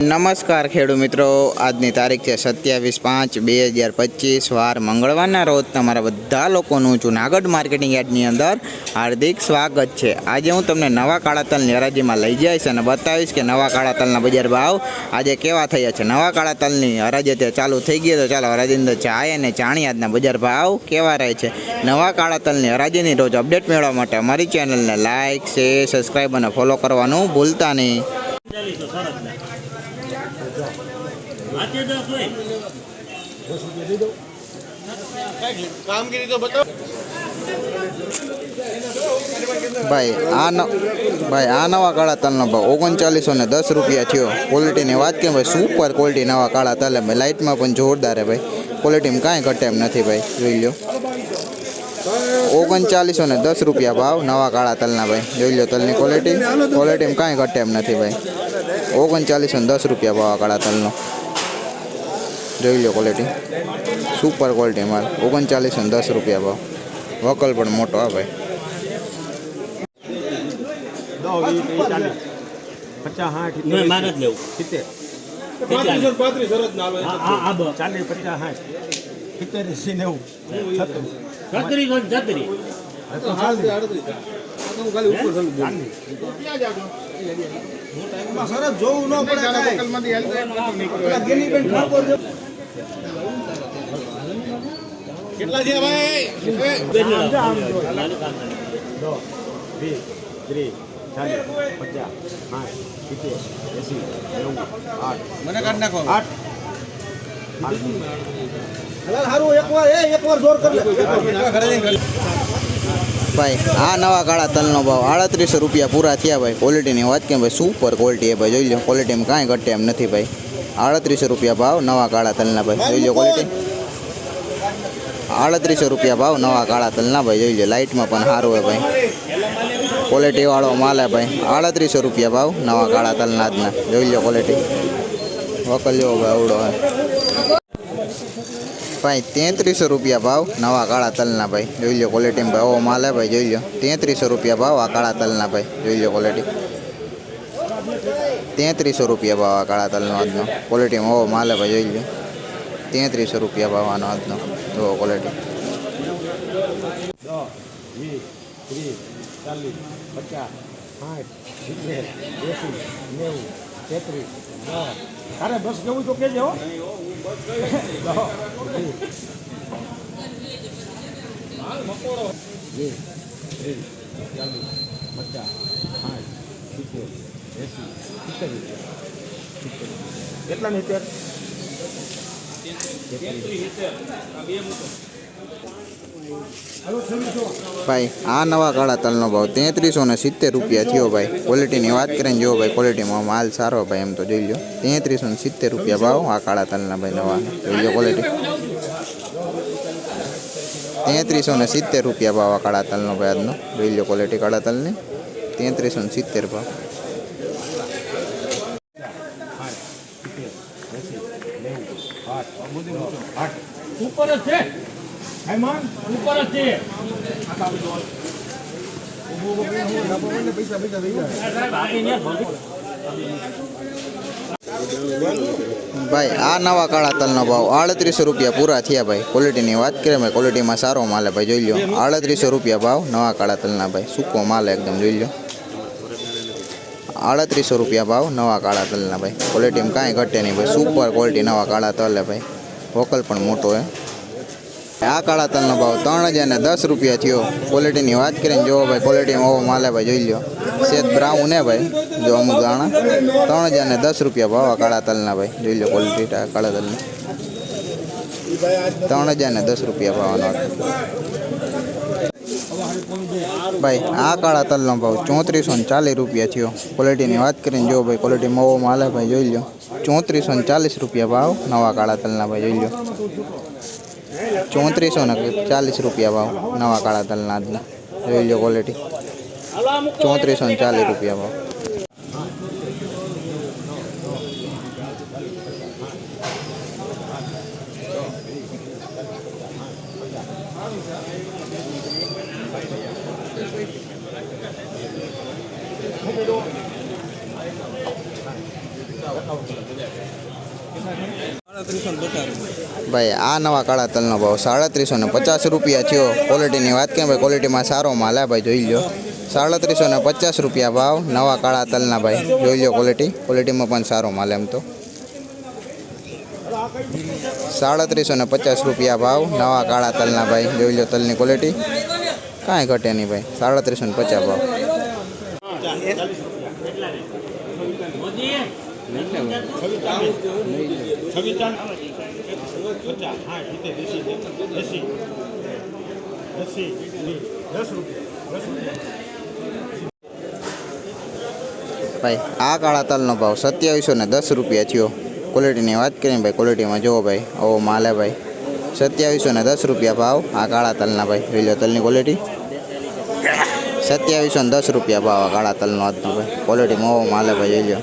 નમસ્કાર ખેડૂત મિત્રો. આજની તારીખ છે સત્યાવીસ પાંચ બે હજાર પચીસ. વાર મંગળવારના રોજ તમારા બધા લોકોનું જુનાગઢ માર્કેટિંગ યાર્ડની અંદર હાર્દિક સ્વાગત છે. આજે હું તમને નવા કાળા તલની હરાજીમાં લઈ જઈશ અને બતાવીશ કે નવા કાળા તલના બજાર ભાવ આજે કેવા થયા છે. નવા કાળા તલની હરાજી અત્યારે ચાલુ થઈ ગઈ તો ચાલો હરાજી અંદર જાય અને જાણીએ આજના બજાર ભાવ કેવા રહે છે. નવા કાળા તલની હરાજીની રોજ અપડેટ મેળવવા માટે અમારી ચેનલને લાઇક શેર સબસ્ક્રાઈબ અને ફોલો કરવાનું ભૂલતા નહીં. ચાલીસો સરસ ને વાંચે દસ હોય ભાઈ, આ ન ભાઈ, આ નવા કાળા તલનો ભાવ ઓગણચાલીસો ને દસ રૂપિયા થયો. ક્વોલિટીની વાત કે ભાઈ સુપર ક્વોલિટી નવા કાળા તલ હે ભાઈ લાઇટમાં પણ જોરદાર હે ભાઈ. ક્વોલિટીમાં કાંઈ ઘટે એમ નથી ભાઈ. જોઈ લો ઓગણચાલીસો ને દસ રૂપિયા ભાવ નવા કાળા તલના ભાઈ. જોઈ લો તલની ક્વોલિટી ક્વોલિટીમાં કાંઈ ઘટે એમ નથી ભાઈ. ઓગણચાલીસો ને દસ રૂપિયા ભાવ આ કાળા તલનો. જોઈ લો ક્વોલિટી સુપર ક્વોલિટી માલ. ઓગણચાલીસ અને દસ રૂપિયા ભાવ. વકલ પણ મોટો આ ભાઈ. સરસ જોવું ન પડે કેટલા છે ભાઈ? ત્રીસ ચાલીસ પચાસ સાઠ સિત્તેર એંસી નેવું આઠ મને કાઢ નાખો આઠ એ. ભાઈ આ નવા કાળા તલનો ભાવ આડત્રીસો રૂપિયા પૂરા થયા ભાઈ. ક્વોલિટીની વાત કેમ ભાઈ? સુપર ક્વોલિટી ભાઈ. જોઈ લો ક્વોલિટીમાં કાંઈ ઘટે એમ નથી ભાઈ. આડત્રીસો રૂપિયા ભાવ, નવા કાળા તલના ભાઈ. જોઈ લો ક્વોલિટી આડત્રીસો રૂપિયા ભાવ, નવા કાળા તલના ભાઈ. જોઈ લો, લાઇટમાં પણ સારું હોય ભાઈ. ક્વોલિટીવાળો માલ હે ભાઈ. આડત્રીસો રૂપિયા ભાવ, નવા કાળા તલના આજના. જોઈ લો ક્વોલિટી વકલ્યો ભાઈ, આવડો હોય ભાઈ, તેત્રીસો રૂપિયા ભાવ, નવા કાળા તલના ભાઈ. જોઈ લો ક્વોલિટીમાં ભાઈ ઓ માલ હે ભાઈ. જોઈ લો, તેત્રીસો રૂપિયા ભાવ આ કાળા તલના ભાઈ. જોઈ લો ક્વોલિટી તેત્રીસો રૂપિયા ભાવ આ કાળા તલનો આજનો ક્વોલિટીમાં ઓવો માલ હે ભાઈ જોઈ લો તેત્રીસો રૂપિયા ભાવ આનો આજનો જુઓ ક્વોલિટી દસ વીસ ત્રીસ ચાલીસ પચાસ સાઠ સિત્તેર એંસી નેવું તેત્રીસ દસ તારે બસ કેવું તો કેજે હો દસ વીસ વીસ સિત્તેર સિત્તેર કેટલાની ભાઈ, આ નવા કાળા તલનો ભાવ તેત્રીસો ને સિત્તેર રૂપિયા થયો ભાઈ. ક્વોલિટીની વાત કરીને જો ભાઈ ક્વોલિટીમાં માલ સારો ભાઈ, એમ તો જોઈ લો તેત્રીસો ને સિત્તેર રૂપિયા ભાવ આ કાળા તલના ભાઈ નવા. જોઈ ક્વોલિટી તેત્રીસો ને સિત્તેર રૂપિયા ભાવ આ કાળા તલનો ભાઈ આજનો. જોઈ લો ક્વોલિટી કાળા તલની. તેત્રીસો ને સિત્તેર ભાવ. ઉપર જ છે હેમાન ઉપર જ છે પૈસા પૈસા થઈ જાય સાહેબ, આપીને ભગવાન. ભાઈ આ નવા કાળા તલનો ભાવ આડત્રીસો રૂપિયા પૂરા થયા ભાઈ. ક્વોલિટીની વાત કરીએ ભાઈ ક્વોલિટીમાં સારો માલ હે ભાઈ જોઈ લો આડત્રીસો રૂપિયા ભાવ નવા કાળા તલના ભાઈ. સૂકો માલ હે એકદમ જોઈ લો આડત્રીસો રૂપિયા ભાવ નવા કાળા તલના ભાઈ. ક્વોલિટીમાં કાંઈ ઘટે નહીં ભાઈ. સુપર ક્વોલિટી નવા કાળા તલ હે ભાઈ. વોકલ પણ મોટો હે. આ કાળા તલનો ભાવ ત્રણ હજાર ને દસ રૂપિયા થયો. ક્વોલિટીની વાત કરીને જોવો ભાઈ ક્વોલિટીમાં ઓવો માલે ભાઈ, જોઈ લો સેત બ્રાઉન હે ભાઈ, જો અમુક દાણા ત્રણ હજાર ને દસ રૂપિયા ભાવ આ કાળા તલના ભાઈ, જોઈ લો ક્વોલિટી કાળા તલની. ત્રણ હજાર ને દસ રૂપિયા ભાવનો ભાઈ, આ કાળા તલનો ભાવ ચોત્રીસો ને ચાલીસ રૂપિયા થયો. ક્વોલિટીની વાત કરીને જો ભાઈ ક્વોલિટી મોવો માલ ભાઈ, જોઈ લો ચોત્રીસો ને ચાલીસ રૂપિયા ભાવ, નવા કાળા તલના ભાઈ, જોઈ લો ચોત્રીસો ને ચાલીસ રૂપિયા ભાવ, નવા કાળા તલના જોઈ લો ક્વોલિટી ચોત્રીસો ને ચાલીસ રૂપિયા ભાવ. ભાઈ આ નવા કાળા તલનો ભાવ સાડત્રીસો ને પચાસ રૂપિયા થયો. ક્વોલિટીની વાત કરીએ ભાઈ ક્વોલિટીમાં સારો માલ હે ભાઈ જોઈ લો સાડત્રીસો ને પચાસ રૂપિયા ભાવ નવા કાળા તલના ભાઈ. જોઈ લો ક્વોલિટી ક્વોલિટીમાં પણ સારો માલ એમ તો. સાડત્રીસો ને પચાસ રૂપિયા ભાવ નવા કાળા તલના ભાઈ. જોઈ લો તલની ક્વોલિટી કાંઈ ઘટે નહીં ભાઈ. સાડત્રીસો ને પચાસ ભાવ. ભાઈ, આ કાળા તલનો ભાવ સત્યાવીસો ને દસ રૂપિયા થયો. ક્વોલિટીની વાત કરીને ભાઈ ક્વોલિટીમાં જુઓ ભાઈ. ઓ માલે ભાઈ. સત્યાવીસો ને દસ રૂપિયા ભાવ આ કાળા તલના ભાઈ. જોઈ તલની ક્વોલિટી સત્યાવીસો ને દસ રૂપિયા ભાવ આ કાળા તલનો આજનો ભાઈ. ક્વોલિટીમાં ઓ માલે ભાઈ, જોઈ લો